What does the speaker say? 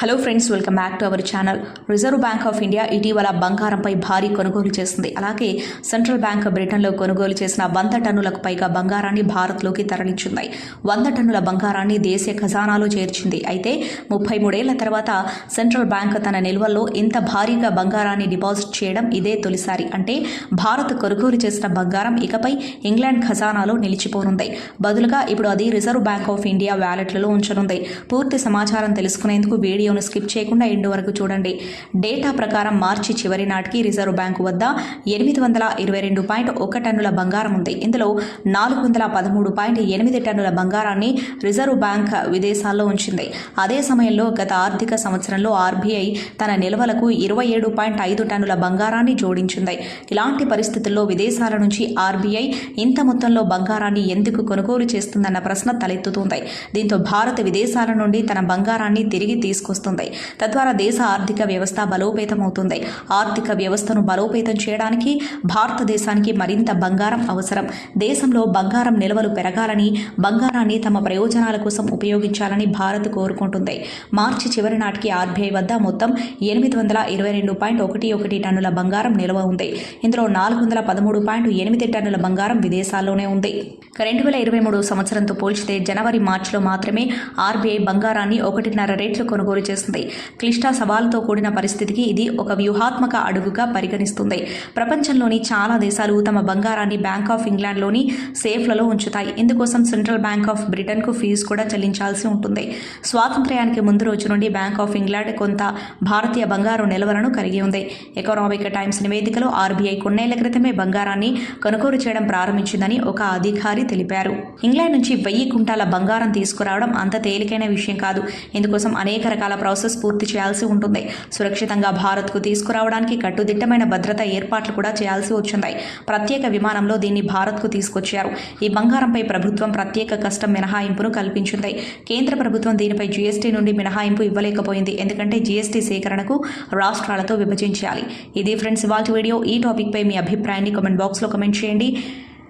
Hello friends welcome back to our channel Reserve Bank of India ఇటీవల బంగారంపై భారీ కొనుగోలు చేసింది. అలాగే సెంట్రల్ బ్యాంక్ బ్రిటన్లో కొనుగోలు చేసిన వంద టన్నులకు పైగా బంగారాన్ని భారత్లోకి తరలించింది. వంద టన్నుల బంగారాన్ని దేశీయ ఖజానాలో చేర్చింది. అయితే ముప్పై మూడేళ్ళ తర్వాత సెంట్రల్ బ్యాంక్ తన నిల్వల్లో ఇంత భారీగా బంగారాన్ని డిపాజిట్ చేయడం ఇదే తొలిసారి. అంటే భారత్ కొనుగోలు చేసిన బంగారం ఇకపై ఇంగ్లాండ్ ఖజానాలో నిలిచిపోనుంది. బదులుగా ఇప్పుడు అది రిజర్వ్ బ్యాంక్ ఆఫ్ ఇండియా వ్యాలెట్లలో ఉంచనుంది. పూర్తి సమాచారం తెలుసుకునేందుకు వీడియోను స్కిప్ చేయకుండా ఎండు వరకు చూడండి. డేటా ప్రకారం మార్చి చివరి నాటికి రిజర్వ్ బ్యాంకు వద్ద ఎనిమిది వందల ఇరవై రెండు పాయింట్ ఒక టన్నుల బంగారం ఉంది. ఇందులో నాలుగు వందల పదమూడు పాయింట్ ఎనిమిది టన్నుల బంగారాన్ని రిజర్వ్ బ్యాంక్ విదేశాల్లో ఉంచింది. అదే సమయంలో గత ఆర్థిక సంవత్సరంలో ఆర్బీఐ తన నిల్వలకు ఇరవై ఏడు పాయింట్ ఐదు టన్నుల బంగారాన్ని జోడించింది. ఇలాంటి పరిస్థితుల్లో విదేశాల నుంచి ఆర్బీఐ ఇంత మొత్తంలో బంగారాన్ని ఎందుకు కొనుగోలు చేస్తుందన్న ప్రశ్న తలెత్తుతుంది. దీంతో భారత్ విదేశాల నుండి తన బంగారాన్ని తిరిగి తీసుకొస్తుంది. తద్వారా దేశ ఆర్థిక వ్యవస్థ బలోపేతమవుతుంది. ఆర్థిక వ్యవస్థను బలోపేతం చేయడానికి భారతదేశానికి మరింత బంగారం అవసరం. దేశంలో బంగారం నిల్వలు పెరగాలని బంగారాన్ని తమ ప్రయోజనాల కోసం ఉపయోగించాలని భారత్ కోరుకుంటుంది. మార్చి చివరి నాటికి ఆర్బీఐ వద్ద మొత్తం ఎనిమిది వందల ఇరవై రెండు పాయింట్ ఒకటి ఒకటి టన్నుల బంగారం నిల్వ ఉంది. ఇందులో నాలుగు వందల పదమూడు పాయింట్ ఎనిమిది టన్నుల బంగారం విదేశాల్లోనే ఉంది. రెండు వేల ఇరవై మూడు సంవత్సరంతో పోల్చితే జనవరి మార్చిలో మాత్రమే ఆర్బీఐ బంగారాన్ని ఒకటిన్నర రేట్లు కొనుగోలు చేసింది క్లిష్ట సవాలుతో కూడిన పరిస్థితికి ఇది ఒక వ్యూహాత్మక అడుగుగా పరిగణిస్తుంది. ప్రపంచంలోని చాలా దేశాలు తమ బంగారాన్ని బ్యాంక్ ఆఫ్ ఇంగ్లాండ్లోని సేఫ్లలో ఉంచుతాయి. ఇందుకోసం సెంట్రల్ బ్యాంక్ ఆఫ్ బ్రిటన్కు ఫీజు కూడా చెల్లించాల్సి ఉంటుంది. స్వాతంత్ర్యానికి ముందు రోజు నుండి బ్యాంక్ ఆఫ్ ఇంగ్లాండ్ కొంత భారతీయ బంగారు నిల్వలను కలిగి ఉంది. ఎకనామిక్ టైమ్స్ నివేదికలో ఆర్బీఐ కొన్నేళ్ళ క్రితమే బంగారాన్ని కొనుగోలు చేయడం ప్రారంభించిందని ఒక అధికారి తెలిపారు. ఇంగ్లాండ్ నుంచి వెయ్యి కుంటాల బంగారం తీసుకురావడం అంత తేలికైన విషయం కాదు. ఇందుకోసం అనేక రకాల ప్రాసెస్ పూర్తి చేయాల్సి ఉంటుంది. సురక్షితంగా భారత్కు తీసుకురావడానికి కట్టుదిట్టమైన భద్రత ఏర్పాట్లు కూడా చేయాల్సి వచ్చింది. ప్రత్యేక విమానంలో దీన్ని భారత్కు తీసుకొచ్చారు. ఈ బంగారంపై ప్రభుత్వం ప్రత్యేక కష్టం మినహాయింపును కల్పించింది. కేంద్ర ప్రభుత్వం దీనిపై జీఎస్టీ నుండి మినహాయింపు ఇవ్వలేకపోయింది. ఎందుకంటే జీఎస్టీ సేకరణకు రాష్ట్రాలతో విభజించాలి. ఇది ఫ్రెండ్స్ ఇవాళ వీడియో. ఈ టాపిక్పై మీ అభిప్రాయాన్ని కామెంట్ బాక్స్లో కమెంట్ చేయండి.